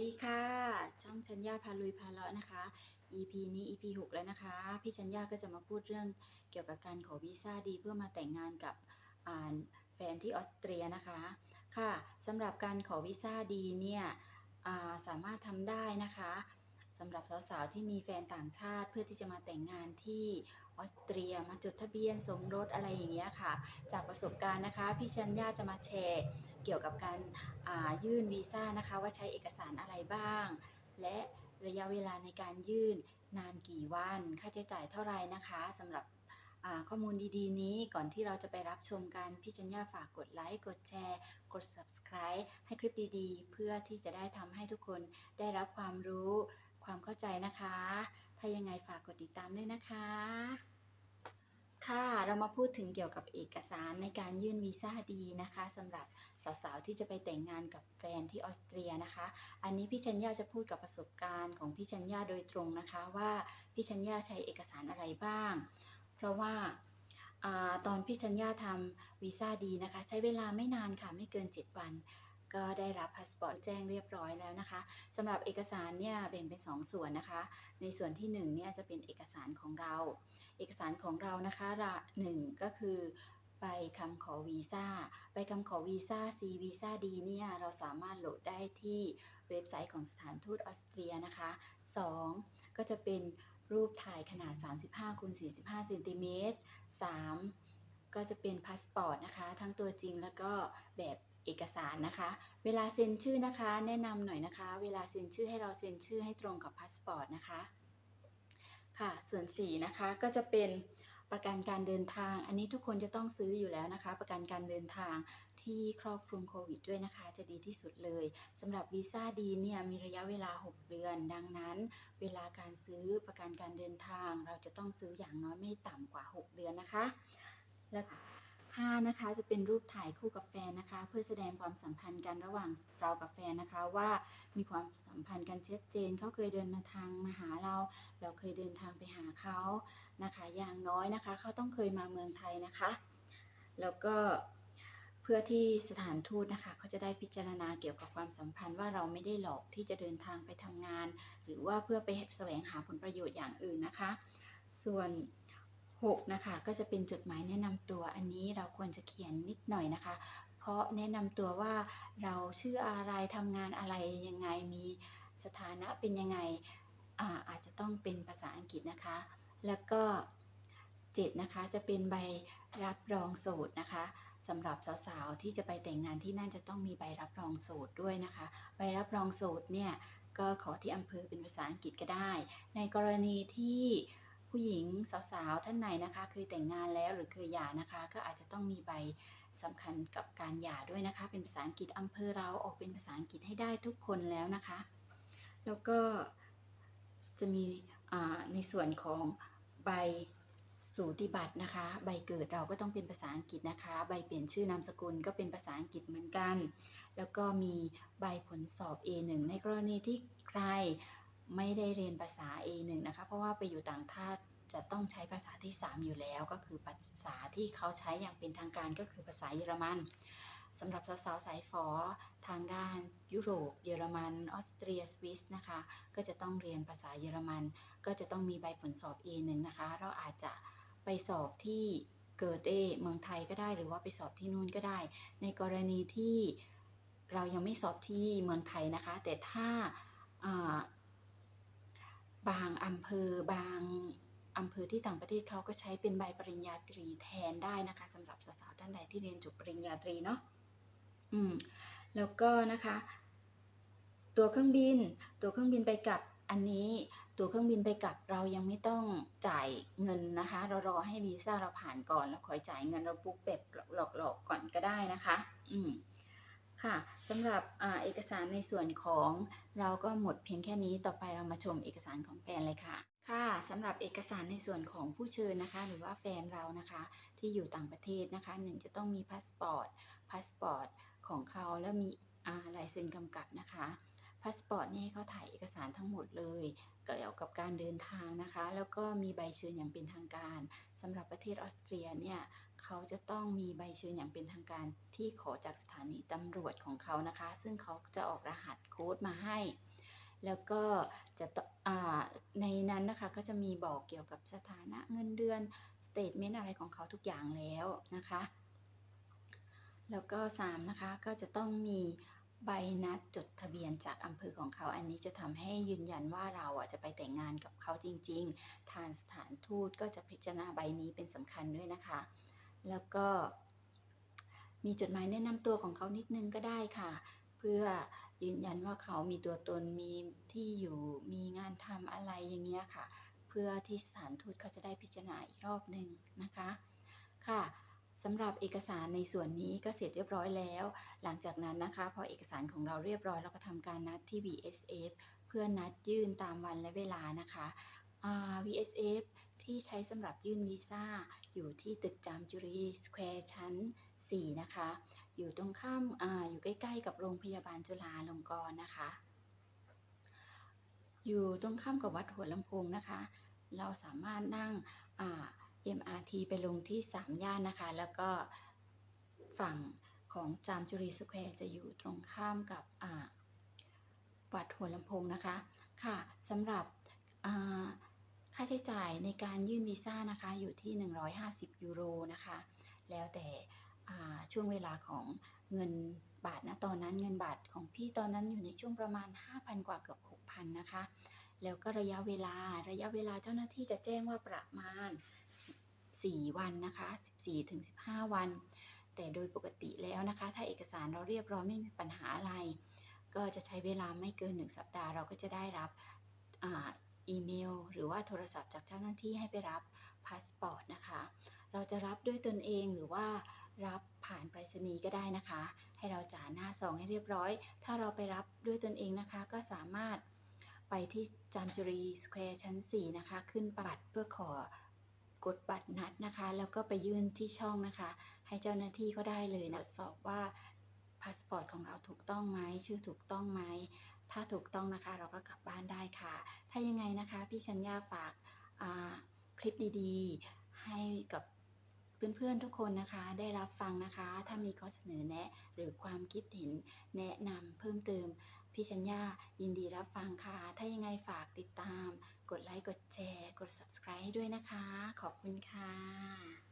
ดีค่ะ ช่องชัญญาพาลุยพาเลาะนะคะ EP นี้ EP 6 แล้วนะคะ พี่ชัญญาก็จะมาพูดเรื่องเกี่ยวกับการขอวีซ่าดีเพื่อมาแต่งงานกับแฟนที่ออสเตรียนะคะ ค่ะสำหรับการขอวีซ่าดีเนี่ยาสามารถทำได้นะคะ สำหรับสาวๆที่มีแฟนต่างชาติเพื่อที่จะมาแต่งงานที่ออสเตรียมาจดทะเบียนสมรสอะไรอย่างเงี้ยค่ะ จากประสบการณ์นะคะ พี่ชัญญาจะมาแชร์เกี่ยวกับการยื่นวีซ่านะคะ ว่าใช้เอกสารอะไรบ้าง และระยะเวลาในการยื่นนานกี่วัน ค่าใช้จ่ายเท่าไหร่นะคะสำหรับข้อมูลดีๆ นี้ก่อนที่เราจะไปรับชมกัน พี่จัญญาฝากกดไลค์ กดแชร์ กด subscribe ให้คลิปดีๆ เพื่อที่จะได้ทำให้ทุกคนได้รับความรู้ ความเข้าใจนะคะ ถ้ายังไงฝากกดติดตามด้วยนะคะ ค่ะเรามาพูดถึงเกี่ยวกับเอกสารในการยื่นวีซ่าดีนะคะสำหรับสาวๆที่จะไปแต่งงานกับแฟนที่ออสเตรียนะคะ อันนี้พี่ชัญญาจะพูดกับประสบการณ์ของพี่ชัญญาโดยตรงนะคะ ว่าพี่ชัญญาใช้เอกสารอะไรบ้าง เพราะว่าอตอนพี่ชัญญาทำวีซ่าดีนะคะ ใช้เวลาไม่นานค่ะไม่เกิน 7 วัน ก็ได้รับพาสปอร์ตแจ้งเรียบร้อยแล้วนะคะสำหรับเอกสารเนี่ยแบ่งเป็น2ส่วนนะคะ ในส่วนที่1เนี่ยจะเป็นเอกสารของเรา เอกสารของเรานะคะละหนึ่งก็คือใบคำขอวีซ่าใบคำขอวีซ่า C วีซ่าดีเนี่ยเราสามารถโหลดได้ที่เว็บไซต์ของสถานทูตออสเตรียนะคะ 2. ก็จะเป็นรูปถ่ายขนาด 35คูณ45เซนติเมตร 3. ก็จะเป็นพาสปอร์ตนะคะ ทั้งตัวจริงแล้วก็แบบ เอกสารนะคะ เวลาเซ็นชื่อนะคะ แนะนำหน่อยนะคะ เวลาเซ็นชื่อให้เราเซ็นชื่อให้ตรงกับพาสปอร์ตนะคะ ค่ะ ส่วน4นะคะก็จะเป็นประกันการเดินทาง อันนี้ทุกคนจะต้องซื้ออยู่แล้วนะคะ ประกันการเดินทางที่ครอบคลุมโควิดด้วยนะคะ จะดีที่สุดเลยสำหรับวีซ่าดีเนี่ยมีระยะเวลา 6 เดือน ดังนั้น เวลาการซื้อประกันการเดินทาง เราจะต้องซื้ออย่างน้อยไม่ต่ำกว่า 6 เดือนนะคะ และ 5 นะคะ จะเป็นรูปถ่ายคู่กับแฟนนะคะ เพื่อแสดงความสัมพันธ์กันระหว่างเรากับแฟนนะคะ ว่ามีความสัมพันธ์กันชัดเจนเขาเคยเดินมาทางมาหาเรา เราเคยเดินทางไปหาเขานะคะ อย่างน้อยนะคะเขาต้องเคยมาเมืองไทยนะคะ แล้วก็เพื่อที่สถานทูตนะคะเขาจะได้พิจารณาเกี่ยวกับความสัมพันธ์ว่าเราไม่ได้หลอกที่จะเดินทางไปทำงาน หรือว่าเพื่อไปแสวงหาผลประโยชน์อย่างอื่นนะคะ ส่วน 6นะคะก็จะเป็นจดหมายแนะนำตัวอันนี้เราควรจะเขียนนิดหน่อยนะคะ เพราะแนะนำตัวว่าเราชื่ออะไรทำงานอะไรยังไงมีสถานะเป็นยังไงอาอาจจะต้องเป็นภาษาอังกฤษนะคะ แล้วก็ 7 นะคะจะเป็นใบรับรองโสดนะคะสำหรับสาวๆที่จะไปแต่งงานที่นั่นจะต้องมีใบรับรองโสดด้วยนะคะ ใบรับรองโสดเนี่ยก็ขอที่อำเภอเป็นภาษาอังกฤษก็ได้ ในกรณีที่ ผู้หญิงสาวๆท่านไหนนะคะเคยแต่งงานแล้วหรือเคยหย่านะคะ ก็อาจจะต้องมีใบสำคัญกับการหย่าด้วยนะคะ เป็นภาษาอังกฤษอำเภอเราออกเป็นภาษาอังกฤษให้ได้ทุกคนแล้วนะคะ แล้วก็จะมีในส่วนของใบสูติบัตรนะคะ ใบเกิดเราก็ต้องเป็นภาษาอังกฤษนะคะ ใบเปลี่ยนชื่อนามสกุลก็เป็นภาษาอังกฤษเหมือนกัน แล้วก็มีใบผลสอบ A1 ในกรณีที่ใคร ไม่ได้เรียนภาษา A1 นะคะ เพราะว่าไปอยู่ต่างชาติจะต้องใช้ภาษาที่ 3 อยู่แล้ว ก็คือภาษาที่เขาใช้อย่างเป็นทางการก็คือภาษาเยอรมันสำหรับสาวๆสายฝอทางด้านยุโรป เยอรมัน ออสเตรียสวิสนะคะ ก็จะต้องเรียนภาษาเยอรมัน ก็จะต้องมีใบผลสอบ A1 นะคะ เราอาจจะไปสอบที่เกิดเอเมืองไทยก็ได้หรือว่าไปสอบที่นู่นก็ได้ ในกรณีที่เรายังไม่สอบที่เมืองไทยนะคะ แต่ถ้าอ่า บางอำเภอบางอำเภอที่ต่างประเทศเขาก็ใช้เป็นใบปริญญาตรีแทนได้นะคะสำหรับสาวๆท่านใดที่เรียนจบปริญญาตรีเนาะอืมแล้วก็นะคะ ตัวเครื่องบิน ตัวเครื่องบินไปกลับอันนี้ตัวเครื่องบินไปกลับเรายังไม่ต้องจ่ายเงินนะคะ เรารอให้วีซ่าเราผ่านก่อนแล้วคอยจ่ายเงินเราปุ๊บแบบหลอกๆก่อนก็ได้นะคะ อืม ค่ะสำหรับอเอกสารในส่วนของเราก็หมดเพียงแค่นี้ต่อไปเรามาชมเอกสารของแฟนเลยค่ะ ค่ะสำหรับเอกสารในส่วนของผู้เชิญนะคะ หรือว่าแฟนเรานะคะที่อยู่ต่างประเทศนะคะหนึ่งจะต้องมีพาสปอร์ตพาสปอร์ตของเขาแล้วมีลายเซ็นกำกับนะคะ พาสปอร์ตนี่ให้เขาถ่ายเอกสารทั้งหมดเลย เกี่ยวกับการเดินทางนะคะ แล้วก็มีใบเชิญอย่างเป็นทางการสำหรับประเทศออสเตรียเนี่ยเขาจะต้องมีใบเชิญอย่างเป็นทางการที่ขอจากสถานีตำรวจของเขานะคะ ซึ่งเขาจะออกรหัสโค้ดมาให้ แล้วก็จะตอ่าในนั้นนะคะก็จะมีบอกเกี่ยวกับสถานะเงินเดือนสเตทเมนต์อะไรของเขาทุกอย่างแล้วนะคะ แล้วก็ 3 นะคะก็จะต้องมี ใบนัดจดทะเบียนจากอำเภอของเขา อันนี้จะทำให้ยืนยันว่าเราอะจะไปแต่งงานกับเขาจริง ๆ ทางสถานทูตก็จะพิจารณาใบนี้เป็นสำคัญด้วยนะคะ แล้วก็มีจดหมายแนะนำตัวของเขานิดนึงก็ได้ค่ะ เพื่อยืนยันว่าเขามีตัวตนมีที่อยู่มีงานทำอะไรอย่างเงี้ยค่ะ เพื่อที่สถานทูตเขาจะได้พิจารณาอีกรอบหนึ่งนะคะค่ะ สำหรับเอกสารในส่วนนี้ก็เสร็จเรียบร้อยแล้ว หลังจากนั้นนะคะ พอเอกสารของเราเรียบร้อยเราก็ทำการนัดที่ VSF เพื่อนัดยื่นตามวันและเวลานะคะ VSF ที่ใช้สำหรับยื่นวีซ่า อยู่ที่ตึกจามจุรีสแควร์ชั้น 4 นะคะ อยู่ตรงข้ามออยู่ใกล้ๆ กับโรงพยาบาลจุฬาลงกรณ์นะคะ อยู่ตรงข้ามกับวัดหัวลำโพงนะคะ เราสามารถนั่งอ่า MRT ไปลงที่3ย่านนะคะ แล้วก็ฝั่งของจามจุรีสแควร์จะอยู่ตรงข้ามกับอ่าวัดหัวลำโพงนะคะ ค่ะสำหรับอ่าค่าใช้จ่ายในการยื่นวีซ่านะคะอยู่ที่ 150 ยูโรนะคะ แล้วแต่อ่าช่วงเวลาของเงินบาทนะตอนนั้นเงินบาทของพี่ตอนนั้นอยู่ในช่วงประมาณ 5,000 กว่าเกือบ 6,000 นะคะ แล้วก็ระยะเวลา ระยะเวลาเจ้าหน้าที่จะแจ้งว่าประมาณ 4 วันนะคะ 14ถึง15 วัน แต่โดยปกติแล้วนะคะ ถ้าเอกสารเราเรียบร้อยไม่มีปัญหาอะไร ก็จะใช้เวลาไม่เกิน 1 สัปดาห์เราก็จะได้รับอาอีเมล หรือว่าโทรศัพท์จากเจ้าหน้าที่ให้ไปรับพาสปอร์ตนะคะ เราจะรับด้วยตนเองหรือว่ารับผ่านไปรษณีย์ก็ได้นะคะ ให้เราจ่าหน้าซองให้เรียบร้อย ถ้าเราไปรับด้วยตนเองนะคะ ก็สามารถ ไปที่จามจุรีสแควร์ชั้น 4 นะคะ ขึ้นบัตรเพื่อขอกดบัตรนัดนะคะ แล้วก็ไปยื่นที่ช่องนะคะ ให้เจ้าหน้าที่ก็ได้เลยนะสอบว่าพาสปอร์ตของเราถูกต้องไหมชื่อถูกต้องไหมถ้าถูกต้องนะคะเราก็กลับบ้านได้ค่ะ ถ้ายังไงนะคะ พี่ชัญญาฝากคลิปดีๆ ให้กับ เพื่อนๆทุกคนนะคะได้รับฟังนะคะ ถ้ามีข้อเสนอแนะ หรือความคิดเห็นแนะนำเพิ่มเติมพี่ชัญญายินดีรับฟังค่ะ ถ้ายังไงฝากติดตาม กดไลค์ กดแชร์ กด subscribe ให้ด้วยนะคะ ขอบคุณค่ะ